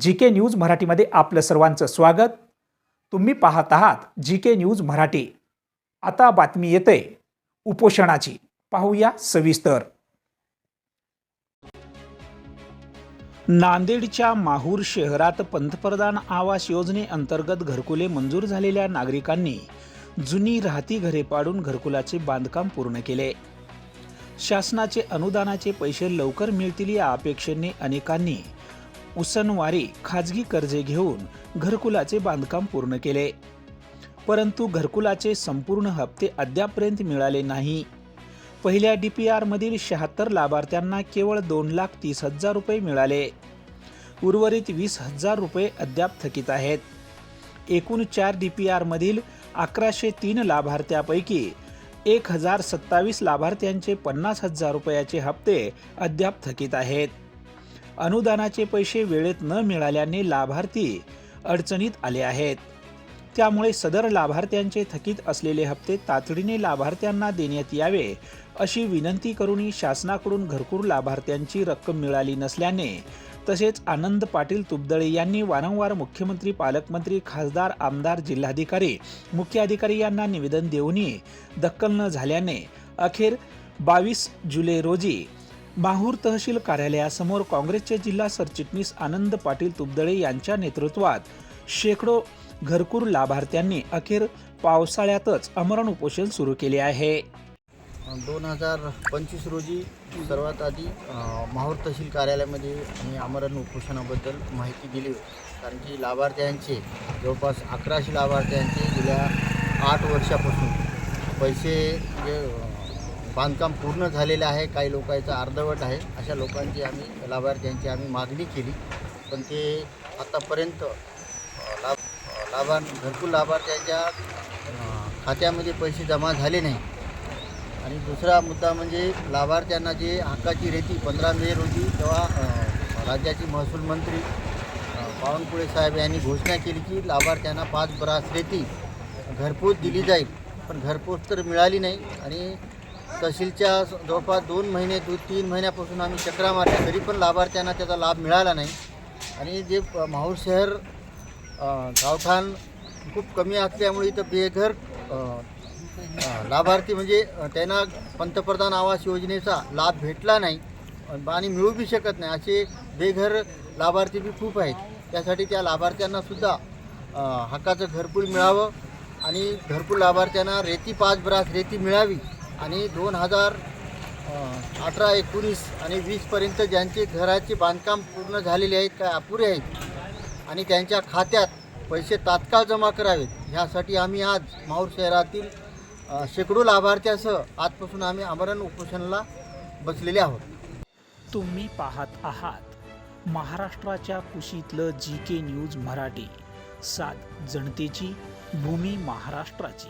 जी के news मराठीमध्ये आपलं सर्वांचं स्वागत. तुम्ही पाहत आहात जी के न्यूज मराठी. आता बातमी येते उपोषणाची. पाहूया सविस्तर. नांदेडच्या माहूर शहरात पंतप्रधान आवास योजनेअंतर्गत घरकुले मंजूर झालेल्या नागरिकांनी जुनी राहती घरे पाडून घरकुलाचे बांधकाम पूर्ण केले. शासनाचे अनुदानाचे पैसे लवकर मिळतील या अपेक्षेने अनेकांनी उसनवारी खाजगी कर्जे घेऊन घरकुलाचे बांधकाम पूर्ण केले. परंतु घरकुलाचे संपूर्ण हप्ते अद्यापर्यंत मिळाले नाही. पहिल्या डी पी आरमधील शहात्तर लाभार्थ्यांना केवळ दोन लाख तीस हजार रुपये मिळाले. उर्वरित वीस हजार रुपये अद्याप थकीत आहेत. एकूण चार डी पी आरमधील अकराशे तीन लाभार्थ्यापैकी एक हजार सत्तावीस लाभार्थ्यांचे पन्नास हजार रुपयाचे हप्ते अद्याप थकीत आहेत. अनुदानाचे पैसे वेळेत न मिळाल्याने लाभार्थी अडचणीत आले आहेत. त्यामुळे सदर लाभार्थ्यांचे थकीत असलेले हप्ते तातडीने लाभार्थ्यांना देण्यात यावे अशी विनंती करूनही शासनाकडून घरकुल लाभार्थ्यांची रक्कम मिळाली नसल्याने तसेच आनंद पाटील तुबदळे यांनी वारंवार मुख्यमंत्री पालकमंत्री खासदार आमदार जिल्हाधिकारी मुख्य अधिकारी यांना निवेदन देऊनही दक्कल न झाल्याने अखेर बावीस जुलै रोजी माहूर तहसील कार्यालयासमोर काँग्रेसचे जिल्हा सरचिटणीस आनंद पाटील तुबदळे यांच्या नेतृत्वात शेकडो घरकूर लाभार्थ्यांनी अखेर पावसाळ्यातच अमरण उपोषण सुरू केले आहे. दोन हजार पंचवीस रोजी सर्वात आधी माहूर तहसील कार्यालयामध्ये आम्ही आमरण उपोषणाबद्दल माहिती दिली कारण की लाभार्थ्यांचे जवळपास अकराशे लाभार्थ्यांचे गेल्या आठ वर्षापासून पैसे जे बांधकाम पूर्ण झालेलं आहे. काही लोकांचं अर्धवट आहे. अशा लोकांची आम्ही लाभार्थ्यांची आम्ही मागणी केली. पण ते आतापर्यंत लाभ अ, लाभां घरकुल लाभार्थ्यांच्या खात्यामध्ये पैसे जमा झाले नाही. आणि दुसरा मुद्दा म्हणजे लाभार्थ्यांना जे हक्काची रेती पंधरा मे रोजी तेव्हा राज्याचे महसूल मंत्री बावनकुळे साहेब यांनी घोषणा केली की लाभार्थ्यांना पाच ब्रास रेती घरपोच दिली जाईल. पण घरपोच तर मिळाली नाही. आणि तहसीलच्या जवळपास दोन महिने दो तीन महिन्यापासून आम्ही चक्रा मारल्या. तरी पण लाभार्थ्यांना त्याचा लाभ मिळाला नाही. आणि जे माहूर शहर गावठाण खूप कमी असल्यामुळे इथं बेघर लाभार्थी म्हणजे त्यांना पंतप्रधान आवास योजनेचा लाभ भेटला नाही. आणि मिळू बी शकत नाही. असे बेघर लाभार्थी बी खूप आहेत. त्यासाठी त्या लाभार्थ्यांनासुद्धा हक्काचं घरकुल मिळावं. आणि घरकुल लाभार्थ्यांना रेती पाच ब्रास रेती मिळावी. आणि दोन हजार अठरा एकोणीस आणि वीसपर्यंत ज्यांचे घराचे बांधकाम पूर्ण झालेले आहेत काय अपुरे आहेत. आणि त्यांच्या खात्यात पैसे तात्काळ जमा करावेत. ह्यासाठी आम्ही आज माहूर शहरातील शेकडो लाभार्थ्यासह आजपासून आम्ही आमरण उपोषणाला बसलेले आहोत. तुम्ही पाहत आहात महाराष्ट्राच्या कुशीतलं जी के न्यूज मराठी. सात जनतेची भूमी महाराष्ट्राची.